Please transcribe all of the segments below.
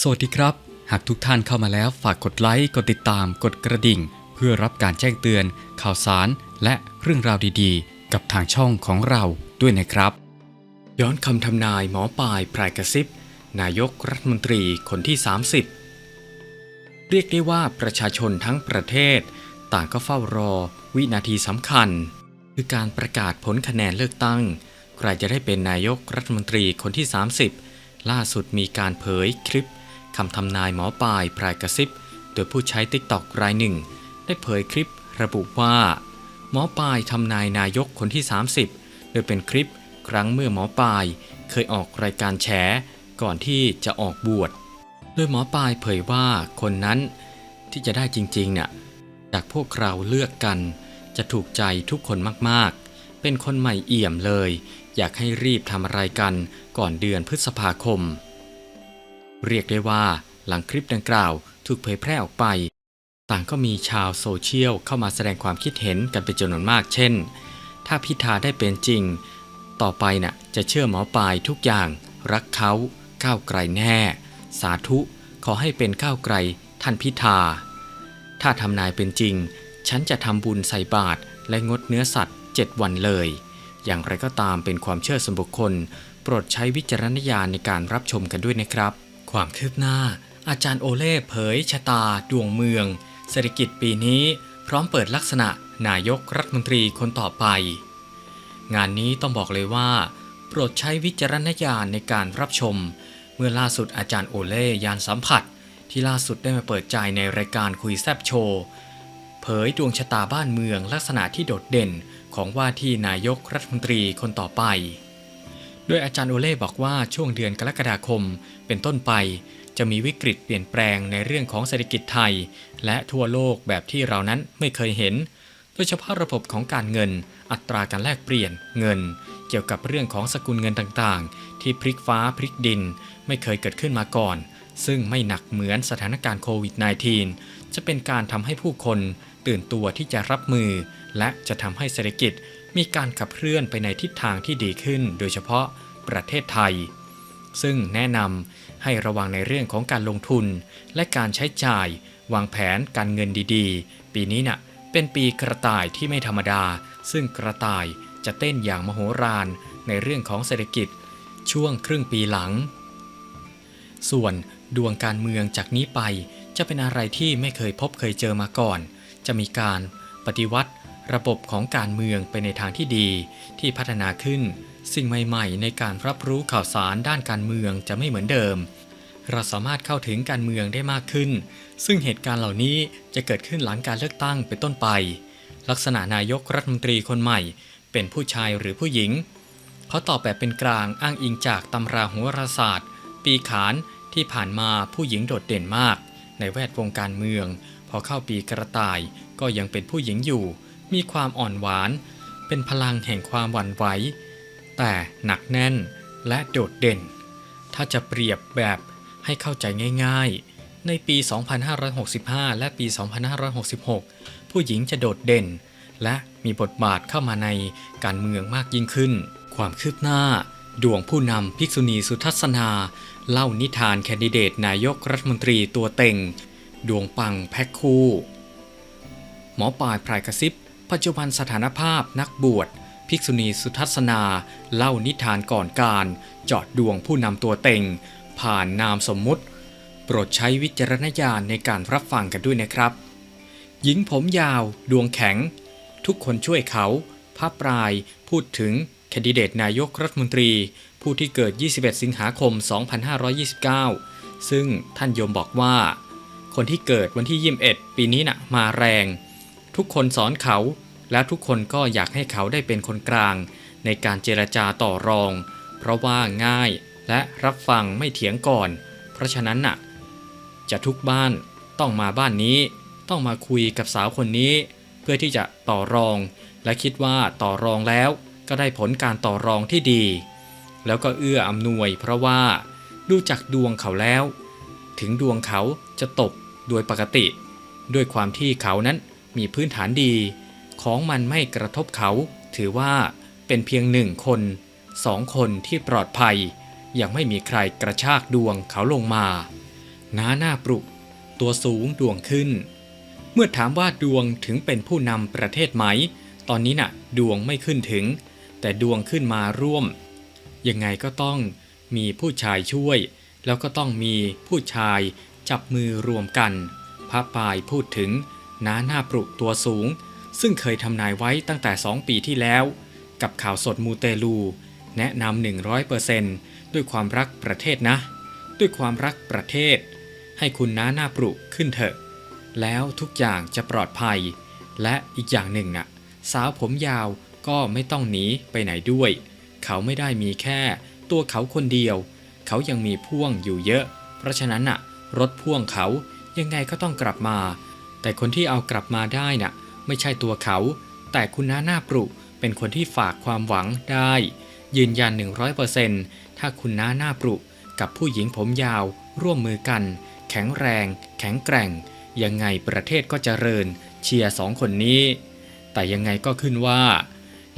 สวัสดีครับ หากทุกท่านเข้ามาแล้วฝากกดไลค์ กดติดตาม กดกระดิ่ง เพื่อรับการแจ้งเตือน ข่าวสาร และเรื่องราวดีๆ กับทางช่องของเราด้วยนะครับ ย้อนคำทำนายหมอปลายพรายกระซิบ นายกรัฐมนตรีคนที่ 30 เรียกได้ว่าประชาชนทั้งประเทศ ต่างก็เฝ้ารอ วินาทีสำคัญ คือการประกาศผลคะแนนเลือกตั้ง ใครจะได้เป็นนายกรัฐมนตรีคนที่ 30ล่าสุดมีการเผยคลิป คำทำนายหมอปลายพรายกระซิบ โดยผู้ใช้ติ๊กตอกรายหนึ่ง ได้เผยคลิประบุว่า หมอปลายทำนายนายกคนที่ 30 โดยเป็นคลิปครั้งเมื่อหมอปลายเคยออกรายการแฉก่อนที่จะออกบวชโดยหมอปลายเผยว่าคนนั้นที่จะได้จริงๆเนี่ยจากพวกเราเลือกกัน จะถูกใจทุกคนมากๆ เป็นคนใหม่เอี่ยมเลย อยากให้รีบทำอะไรกันก่อนเดือนพฤษภาคม เรียกได้ว่าหลังคลิปดังกล่าวถูกเผยแพร่ออกไป ต่างก็มีชาวโซเชียลเข้ามาแสดงความคิดเห็นกันเป็นจำนวนมากเช่น ถ้าพิธาได้เป็นจริง ต่อไปน่ะจะเชื่อหมอปลายทุกอย่าง รักเขาก้าวไกลแน่ สาธุ ขอให้เป็นก้าวไกลท่านพิธา ถ้าทำนายเป็นจริง ฉันจะทำบุญใส่บาตรและงดเนื้อสัตว์ 7 วันเลย อย่างไรก็ตามเป็นความเชื่อส่วนบุคคล โปรดใช้วิจารณญาณในการรับชมกันด้วยนะครับ ความคืบหน้า อาจารย์โอเล่เผยชะตา ดวงเมือง เศรษฐกิจปีนี้พร้อมเปิดลักษณะนายกรัฐมนตรีคนต่อไป งานนี้ต้องบอกเลยว่า โปรดใช้วิจารณญาณในการรับชม เมื่อล่าสุดอาจารย์โอเล่ยานสัมผัส ที่ล่าสุดได้มาเปิดใจในรายการคุยแซบโชว์เผยดวงชะตาบ้านเมืองลักษณะที่โดดเด่นของว่าที่นายกรัฐมนตรีคนต่อไป โดยอาจารย์โอเล่บอกว่าช่วงเดือนกรกฎาคม เป็นต้นไป จะมีวิกฤตเปลี่ยนแปลงในเรื่องของเศรษฐกิจไทย และทั่วโลกแบบที่เรานั้นไม่เคยเห็น โดยเฉพาะระบบของการเงิน อัตราการแลกเปลี่ยนเงิน เกี่ยวกับเรื่องของสกุลเงินต่างๆ ที่พลิกฟ้าพลิกดิน ไม่เคยเกิดขึ้นมาก่อน ซึ่งไม่หนักเหมือนสถานการณ์โควิด -19 จะเป็นการทำให้ผู้คนตื่นตัวที่จะรับมือ และจะทำให้เศรษฐกิจ มีการขับเคลื่อนไปในทิศทางที่ดีขึ้น โดยเฉพาะประเทศไทย ซึ่งแนะนำให้ระวังในเรื่องของการลงทุน และการใช้จ่าย วางแผนการเงินดีๆ ปีนี้น่ะเป็นปีกระต่ายที่ไม่ธรรมดา ซึ่งกระต่ายจะเต้นอย่างมโหฬารในเรื่องของเศรษฐกิจ ช่วงครึ่งปีหลัง ส่วนดวงการเมืองจากนี้ไปจะเป็นอะไรที่ไม่เคยพบเคยเจอมาก่อน จะมีการปฏิวัติ ระบบของการเมืองไปในทางที่ดีที่พัฒนาขึ้น สิ่งใหม่ๆ ในการรับรู้ข่าวสารด้านการเมืองจะไม่เหมือนเดิม เราสามารถเข้าถึงการเมืองได้มากขึ้น ซึ่งเหตุการณ์เหล่านี้จะเกิดขึ้นหลังการเลือกตั้งเป็นต้นไป ลักษณะนายกรัฐมนตรีคนใหม่ เป็นผู้ชายหรือผู้หญิงเขาตอบแบบเป็นกลางอ้างอิงจากตำราโหราศาสตร์ ปีขานที่ผ่านมาผู้หญิงโดดเด่นมาก ในแวดวงการเมือง พอเข้าปีกระต่ายก็ยังเป็นผู้หญิงอยู่ มีความอ่อนหวาน เป็นพลังแห่งความหวั่นไหว แต่หนักแน่นและโดดเด่น ถ้าจะเปรียบแบบให้เข้าใจง่ายๆ ในปี 2565 และปี 2566 ผู้หญิงจะโดดเด่น และมีบทบาทเข้ามาในการเมืองมากยิ่งขึ้น ความคืบหน้า ดวงผู้นำภิกษุณีสุทัศนา เล่านิทานแคนดิเดตนายกรัฐมนตรีตัวเต็ง ดวงปังแพ็คคู่ หมอปลายพรายกระซิบ ปัจจุบันสถานภาพนักบวช ภิกษุณีสุทัศนา เล่านิทานก่อนการ จอดดวงผู้นำตัวเต็ง ผ่านนามสมมุติ โปรดใช้วิจารณญาณในการรับฟังกันด้วยนะครับ หญิงผมยาว ดวงแข็ง ทุกคนช่วยเขาภาพปลายพูดถึงแคนดิเดตนายกรัฐมนตรี ผู้ที่เกิด 21 สิงหาคม 2529 ซึ่งท่านโยมบอกว่า คนที่เกิดวันที่ 21 ปีนี้น่ะมาแรง ทุกคนสอนเขา แล้วทุกคนก็อยากให้เขาได้เป็นคนกลาง ในการเจรจาต่อรอง เพราะว่าง่ายและรับฟังไม่เถียงก่อน เพราะฉะนั้นน่ะ จะทุกบ้านต้องมาบ้านนี้ ต้องมาคุยกับสาวคนนี้ เพื่อที่จะต่อรอง และคิดว่าต่อรองแล้วก็ได้ผลการต่อรองที่ดี แล้วก็เอื้ออำนวย เพราะว่าดูจากดวงเขาแล้ว ถึงดวงเขาจะตกโดยปกติ ด้วยความที่เขานั้น มีพื้นฐานดี ของมันไม่กระทบเขา ถือว่าเป็นเพียงหนึ่งคนสองคนที่ปลอดภัย ยังไม่มีใครกระชากดวงเขาลงมาหน้าหน้าปรุก ตัวสูงดวงขึ้น เมื่อถามว่าดวงถึงเป็นผู้นำประเทศไหม ตอนนี้น่ะ ดวงไม่ขึ้นถึง แต่ดวงขึ้นมาร่วม ยังไงก็ต้องมีผู้ชายช่วย แล้วก็ต้องมีผู้ชายจับมือรวมกันพระปายพูดถึง น้าหน้าปรุกตัวสูง ซึ่งเคยทำนายไว้ตั้งแต่ 2 ปีที่แล้ว กับข่าวสดมูเตลู แนะนำ100%ด้วยความรักประเทศนะ ด้วยความรักประเทศ ให้คุณน้าหน้าปรุขึ้นเถอะ แล้วทุกอย่างจะปลอดภัย และอีกอย่างหนึ่งน่ะ สาวผมยาวก็ไม่ต้องหนีไปไหนด้วย เขาไม่ได้มีแค่ ตัวเขาคนเดียว เขายังมีพ่วงอยู่เยอะ เพราะฉะนั้นน่ะ รถพ่วงเขายังไงก็ต้องกลับมา แต่คนที่เอากลับมาได้น่ะไม่ใช่ตัวเขา แต่คุณน้าหน้าปรุเป็นคนที่ฝากความหวังได้ ยืนยัน 100%ถ้าคุณน้าหน้าปรุกับผู้หญิงผมยาว ร่วมมือกัน แข็งแรง แข็งแกร่ง ยังไงประเทศก็เจริญ เชียร์สองคนนี้ แต่ยังไงก็ขึ้นว่า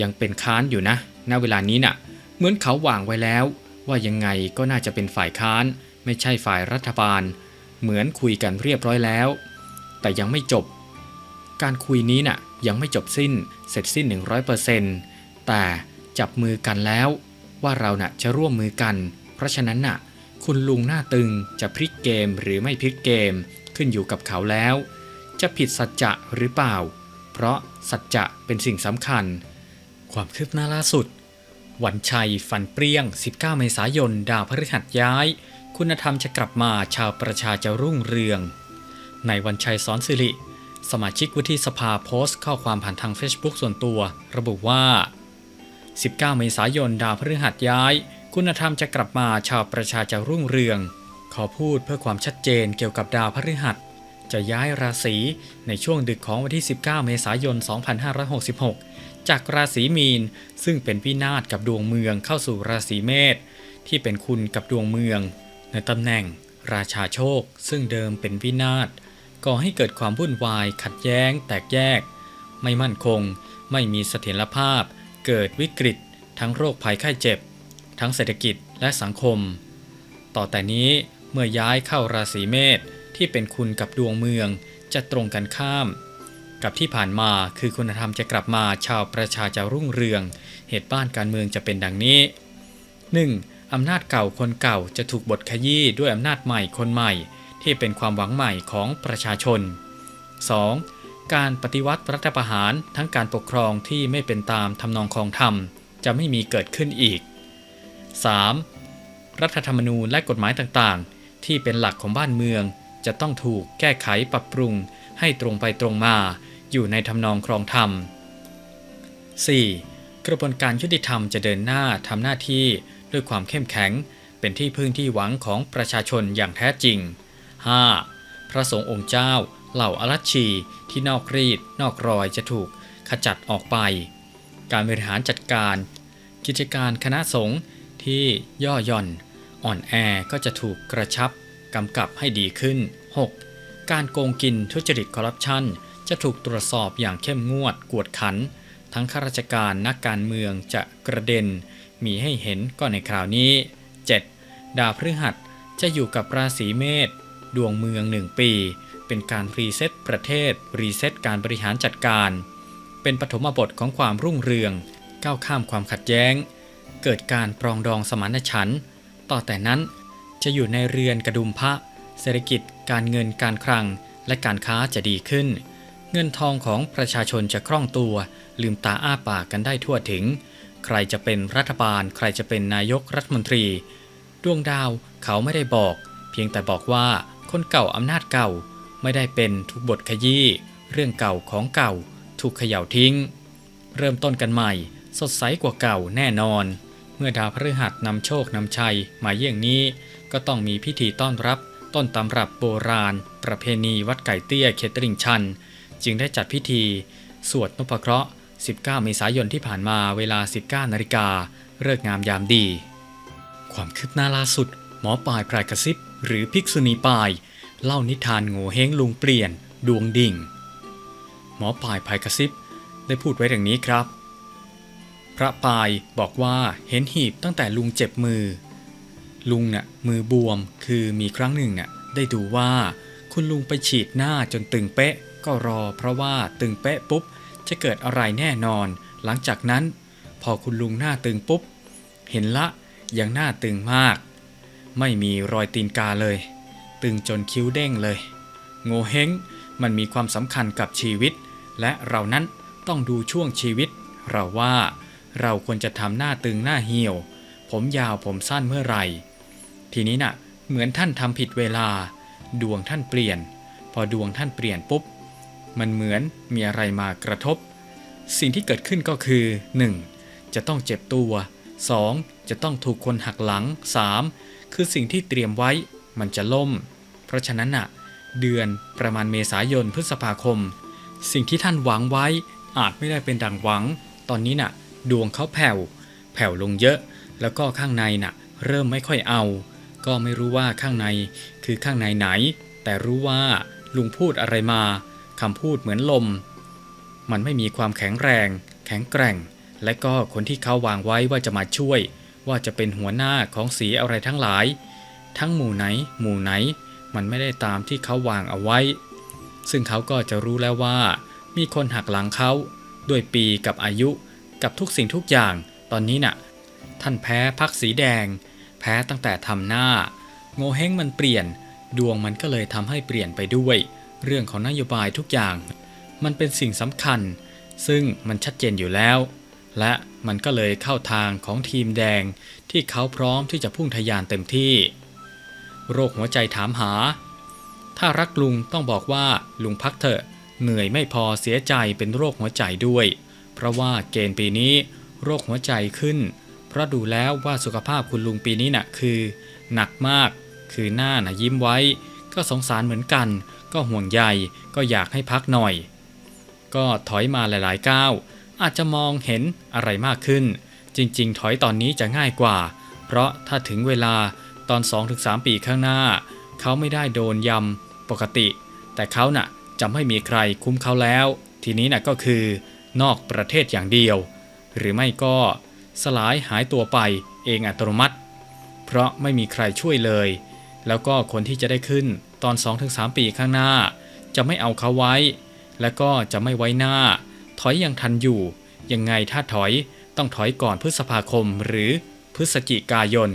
ยังเป็นค้านอยู่นะณเวลานี้น่ะ เหมือนเขาวางไว้แล้ว ว่ายังไงก็น่าจะเป็นฝ่ายค้าน ไม่ใช่ฝ่ายรัฐบาล เหมือนคุยกันเรียบร้อยแล้ว แต่ยังไม่จบ การคุยนี้น่ะยังไม่จบสิ้นเสร็จสิ้น 100%แต่จับมือกันแล้ว ว่าเราน่ะจะร่วมมือกัน เพราะฉะนั้นน่ะ คุณลุงหน้าตึงจะพลิกเกมหรือไม่พลิกเกมขึ้นอยู่กับเขาแล้ว จะผิดสัจจะหรือเปล่า เพราะสัจจะเป็นสิ่งสำคัญ ความคืบหน้าล่าสุดวันชัยฟันเปรี้ยง 19 เมษายน ดาวพฤหัสย้าย คุณธรรมจะกลับมาชาวประชาจะรุ่งเรือง ในวันชัยสอนสิริ สมาชิกวุฒิสภาโพสต์ข้อความผ่านทาง Facebook ส่วนตัว ระบุว่า 19 เมษายนดาวพฤหัสย้าย คุณธรรมจะกลับมาชาวประชาจะรุ่งเรือง ขอพูดเพื่อความชัดเจนเกี่ยวกับดาวพฤหัส จะย้ายราศีในช่วงดึกของวันที่ 19 เมษายน 2566 จากราศีมีน ซึ่งเป็นวินาศกับดวงเมืองเข้าสู่ราศีเมษที่เป็นคุณกับดวงเมือง ในตำแหน่งราชาโชค ซึ่งเดิมเป็นวินาศ ก่อให้เกิดความวุ่นวาย ขัดแย้ง แตกแยก ไม่มั่นคง ไม่มีเสถียรภาพ เกิดวิกฤต ทั้งโรคภัยไข้เจ็บ ทั้งเศรษฐกิจและสังคม ต่อแต่นี้เมื่อย้ายเข้าราศีเมษที่เป็นคุณกับดวงเมืองจะตรงกันข้าม กับที่ผ่านมาคือคุณธรรมจะกลับมาชาวประชาจะรุ่งเรือง เหตุบ้านการเมืองจะเป็นดังนี้ 1. อำนาจเก่าคนเก่าจะถูกบทขยี้ด้วยอำนาจใหม่คนใหม่ ที่เป็นความหวังใหม่ของประชาชน 2. การปฏิวัติรัฐประหารทั้งการปกครองที่ไม่เป็นตามทำนองคลองธรรมจะไม่มีเกิดขึ้นอีก 3. รัฐธรรมนูญและกฎหมายต่างๆ ที่เป็นหลักของบ้านเมือง จะต้องถูกแก้ไขปรับปรุงให้ตรงไปตรงมา อยู่ในทำนองครองธรรม 4. กระบวนการยุติธรรมจะเดินหน้าทำหน้าที่ด้วยความเข้มแข็ง เป็นที่พึ่งที่หวังของประชาชนอย่างแท้จริง 5. พระสงฆ์องค์เจ้า เหล่าอารัชชีที่นอกรีดนอกรอยจะถูกขจัดออกไป การบริหารจัดการ กิจการคณะสงฆ์ที่ย่อหย่อน อ่อนแอก็จะถูกกระชับกำกับให้ดีขึ้น 6. การโกงกินทุจริตคอร์รัปชันจะถูกตรวจสอบอย่างเข้มงวดกวดขัน ทั้งข้าราชการนักการเมืองจะกระเด็น มีให้เห็นก็ในคราวนี้ 7. ดาวพฤหัสจะอยู่กับราศีเมษ ดวงเมืองหนึ่งปี เป็นการรีเซ็ตประเทศ รีเซ็ตการบริหารจัดการ เป็นปฐมบทของความรุ่งเรือง ก้าวข้ามความขัดแย้ง เกิดการปรองดองสมานฉันท์ต่อแต่นั้นจะอยู่ในเรือนกระดุมพระ เศรษฐกิจ การเงินการคลัง และการค้าจะดีขึ้น เงินทองของประชาชนจะคล่องตัว ลืมตาอ้าปากกันได้ทั่วถึง ใครจะเป็นรัฐบาล ใครจะเป็นนายกรัฐมนตรี ดวงดาวเขาไม่ได้บอก เพียงแต่บอกว่า คนเก่าอำนาจเก่า ไม่ได้เป็นทุกบทขยี้ เรื่องเก่าของเก่า ถูกเขย่าทิ้ง เริ่มต้นกันใหม่ สดใสกว่าเก่าแน่นอน เมื่อดาวพฤหัสนำโชคนำชัยมาเยี่ยงนี้ ก็ต้องมีพิธีต้อนรับ ต้นตำรับโบราณ ประเพณีวัดไก่เตี้ยเขตตริงชัน จึงได้จัดพิธี สวดนพเคราะห์ 19 เมษายนที่ผ่านมาเวลา 19นาฬิกาเลิกงามยามดี ความคืบหน้าล่าสุด หมอปลายพรายกระซิบ หรือภิกษุณีปาย เล่านิทานโง่เฮงลุงเปลี่ยน ดวงดิ่ง หมอปายพรายกระซิบได้พูดไว้ดังนี้ครับ พระปายบอกว่าเห็นหีบตั้งแต่ลุงเจ็บมือ ลุงน่ะมือบวมคือมีครั้งหนึ่งน่ะได้ดูว่าคุณลุงไปฉีดหน้าจนตึงเป๊ะ ก็รอเพราะว่าตึงเป๊ะปุ๊บ จะเกิดอะไรแน่นอน หลังจากนั้น พอคุณลุงหน้าตึงปุ๊บ เห็นละยังหน้าตึงมาก ไม่มีรอยตีนกาเลย ตึงจนคิ้วเด้งเลย โงเฮงมันมีความสำคัญกับชีวิต และเรานั้นต้องดูช่วงชีวิต เราว่าเราควรจะทำหน้าตึงหน้าเหี่ยว ผมยาวผมสั้นเมื่อไหร่ ทีนี้น่ะ เหมือนท่านทำผิดเวลา ดวงท่านเปลี่ยน พอดวงท่านเปลี่ยนปุ๊บ มันเหมือนมีอะไรมากระทบ สิ่งที่เกิดขึ้นก็คือ 1. จะต้องเจ็บตัว 2. จะต้องถูกคนหักหลัง 3. คือสิ่งที่เตรียมไว้มันจะล่ม เพราะฉะนั้นน่ะเดือนประมาณเมษายนพฤษภาคม สิ่งที่ท่านหวังไว้อาจไม่ได้เป็นดังหวัง ตอนนี้น่ะ ดวงเขาแผ่ว แผ่วลงเยอะ แล้วก็ข้างในน่ะ เริ่มไม่ค่อยเอา ก็ไม่รู้ว่าข้างในคือข้างในไหน แต่รู้ว่าลุงพูดอะไรมาคำพูดเหมือนลม มันไม่มีความแข็งแรง แข็งแกร่ง และก็คนที่เขาวางไว้ว่าจะมาช่วย ว่าจะเป็นหัวหน้าของสีอะไรทั้งหลาย ทั้งหมู่ไหน หมู่ไหน มันไม่ได้ตามที่เขาวางเอาไว้ ซึ่งเขาก็จะรู้แล้วว่า มีคนหักหลังเขาด้วยปีกับอายุกับทุกสิ่งทุกอย่าง ตอนนี้น่ะ ท่านแพ้พักสีแดง แพ้ตั้งแต่ทำหน้า โงเฮงมันเปลี่ยน ดวงมันก็เลยทำให้เปลี่ยนไปด้วย เรื่องของนโยบายทุกอย่าง มันเป็นสิ่งสำคัญ ซึ่งมันชัดเจนอยู่แล้ว และมันก็เลยเข้าทางของทีมแดงที่เขาพร้อมที่จะพุ่งทะยานเต็มที่ โรคหัวใจถามหา ถ้ารักลุงต้องบอกว่าลุงพักเถอะ เหนื่อยไม่พอเสียใจเป็นโรคหัวใจด้วย เพราะว่าเกณฑ์ปีนี้ โรคหัวใจขึ้น เพราะดูแล้วว่าสุขภาพคุณลุงปีนี้น่ะคือ หนักมาก คือหน้าน่ะยิ้มไว้ ก็สงสารเหมือนกัน ก็ห่วงใยก็อยากให้พักหน่อย ก็ถอยมาหลายๆก้าว อาจจะมองเห็นอะไรมากขึ้น จริง ๆ ถอยตอนนี้จะง่ายกว่า เพราะถ้าถึงเวลาตอน 2-3 ปีข้างหน้า เขาไม่ได้โดนยำปกติ แต่เขาน่ะจะไม่มีใครคุ้มเขาแล้ว ทีนี้น่ะก็คือนอกประเทศอย่างเดียว หรือไม่ก็สลายหายตัวไปเองอัตโนมัติ เพราะไม่มีใครช่วยเลย แล้วก็คนที่จะได้ขึ้นตอน 2-3 ปีข้างหน้า จะไม่เอาเขาไว้ และก็จะไม่ไว้หน้า ถอยยังทันอยู่ ยังไงถ้าถอยต้องถอยก่อนพฤษภาคมหรือพฤศจิกายน